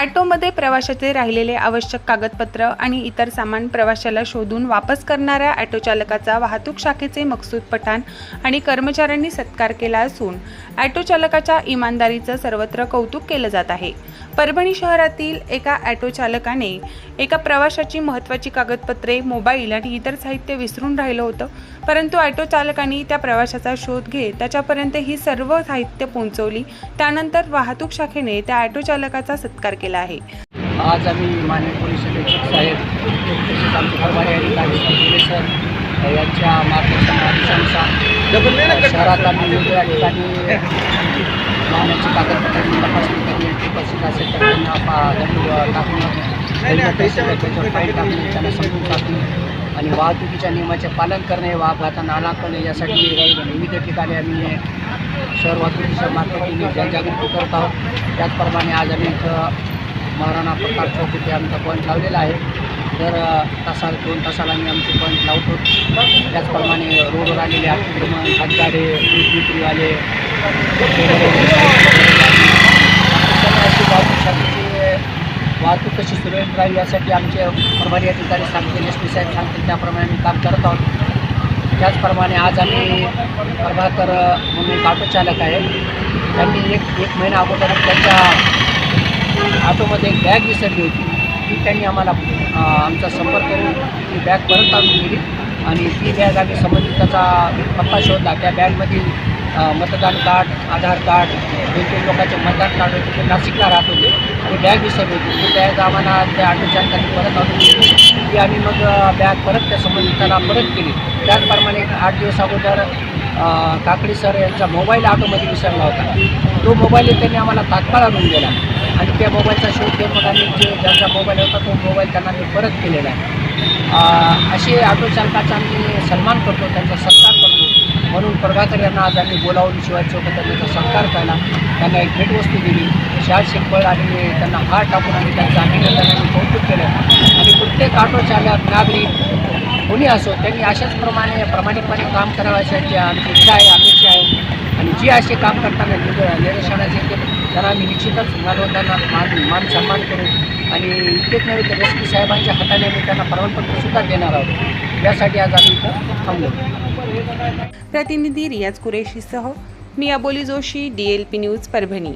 ॲटोमध्ये प्रवाशाचे राहिलेले आवश्यक कागदपत्र आणि इतर सामान प्रवाशाला शोधून वापस करणाऱ्या ॲटो चालकाचा वाहतूक शाखेचे मकसूद पठाण आणि कर्मचाऱ्यांनी सत्कार केला असून ॲटो चालकाच्या इमानदारीचं सर्वत्र कौतुक केलं जात आहे. परभणी शहरातील एका ॲटो चालकाने एका प्रवाशाची महत्त्वाची कागदपत्रे मोबाईल आणि इतर साहित्य विसरून राहिलं होतं. परंतु ऑटो चालकांनी त्या प्रवाशाचा शोध घेत त्याच्यापर्यंत ही सर्व साहित्य पोहोचवली. त्यानंतर वाहतूक शाखेने त्या ऑटो चालकाचा सत्कार केला आहे. आज आम्ही माननीय पोलीस अधीक्षक साहेब तसेच आमचे प्रभारी अधिकारी संजय सर यांच्या मार्गदर्शन शहरात आम्ही वेगवेगळ्या ठिकाणी. वाहनाची कागदपत्रांची तपासणी करणे उपस्थित असेल तर त्यांना पा दंड टाकणे हेल्मेट असेल त्याच्यावर फाईन टाकणे त्यांना समजून टाकणे आणि वाहतुकीच्या नियमाचे पालन करणे व अपघातांना आला करणे यासाठी विविध ठिकाणी आम्ही शहर वाहतुकीच्या मार्फतीने जनजागृती करत आहोत. त्याचप्रमाणे आज आम्ही इथं महाराणा प्रताप चौक इथे आमचा पॉईंट लावलेला आहे. दर तासाला दोन तासाला आम्ही आमचे पॉईंट लावतो. त्याचप्रमाणे रोडवर आलेले अतिक्रमण हातगाडे दूध विक्रीवाले अशी वाहतूक शाखेची वाहतूक कशी सुरळीत राहील यासाठी आमचे प्रभारी अधिकारी सांगतील एस पी साहेब सांगतील त्याप्रमाणे आम्ही काम करत आहोत. त्याचप्रमाणे आज आम्ही प्रभाकर म्हणून ऑटोचालक ऑटो चालक आहे. त्यांनी एक एक महिना अगोदर त्यांच्या ऑटोमध्ये एक बॅग विसरली होती. ती त्यांनी आम्हाला आमचा संपर्क करून ती बॅग परत आणून दिली आणि ती बॅग आम्ही संबंधिताचा पत्ता शोधला. त्या बॅगमधील मतदान कार्ड आधार कार्ड दोन तीन लोकांचे मतदान कार्ड होते ते नाशिकला राहत होते. ती बॅग विसरली होती. ती बॅग आम्हाला त्या ऑटोचालकांनी परत आणून दिली. ती आम्ही मग बॅग परत त्या संबंधिताला परत केली. त्याचप्रमाणे आठ दिवस अगोदर काकडे काकडी सर यांचा मोबाईल ऑटोमध्ये विसरला होता. तो मोबाईल त्यांनी आम्हाला तात्काळ आणून दिला. आणि त्या मोबाईलचा शोध घेऊन मग आम्ही जे ज्यांचा मोबाईल होता तो मोबाईल त्यांना मी परत केलेला आहे. असे ऑटो चालकाचा आम्ही सन्मान करतो. त्यांचा सत्कार करतो. म्हणून प्रभाकर यांना आज आम्ही बोलावून शिवाय चौकात त्यांचा सत्कार केला. त्यांना एक भेटवस्तू दिली. शाळ शिंपळ आणि त्यांना हार टाकून आणि त्यांचं अभिनंदन कौतुक केलं. आणि प्रत्येक ऑटो चालक नागरिक कोणी असो त्यांनी अशाच प्रमाणे प्रामाणिकपणे काम करावं अशी आमची इच्छा आहे अपेक्षा आहे. आणि जी असे काम करताना निर- निदर्शनास त्यांना आम्ही निश्चितच मानवताना मान मान सन्मान करू. आणि इतकेच नव्हे तर एस पी साहेबांच्या हाताने आम्ही त्यांना प्रमाणपत्रसुद्धा देणार आहोत. यासाठी आज आम्ही इथं थांबलो. प्रतिनिधी रियाज कुरेशीसह मी अबोली जोशी डीएलपी न्यूज परभणी.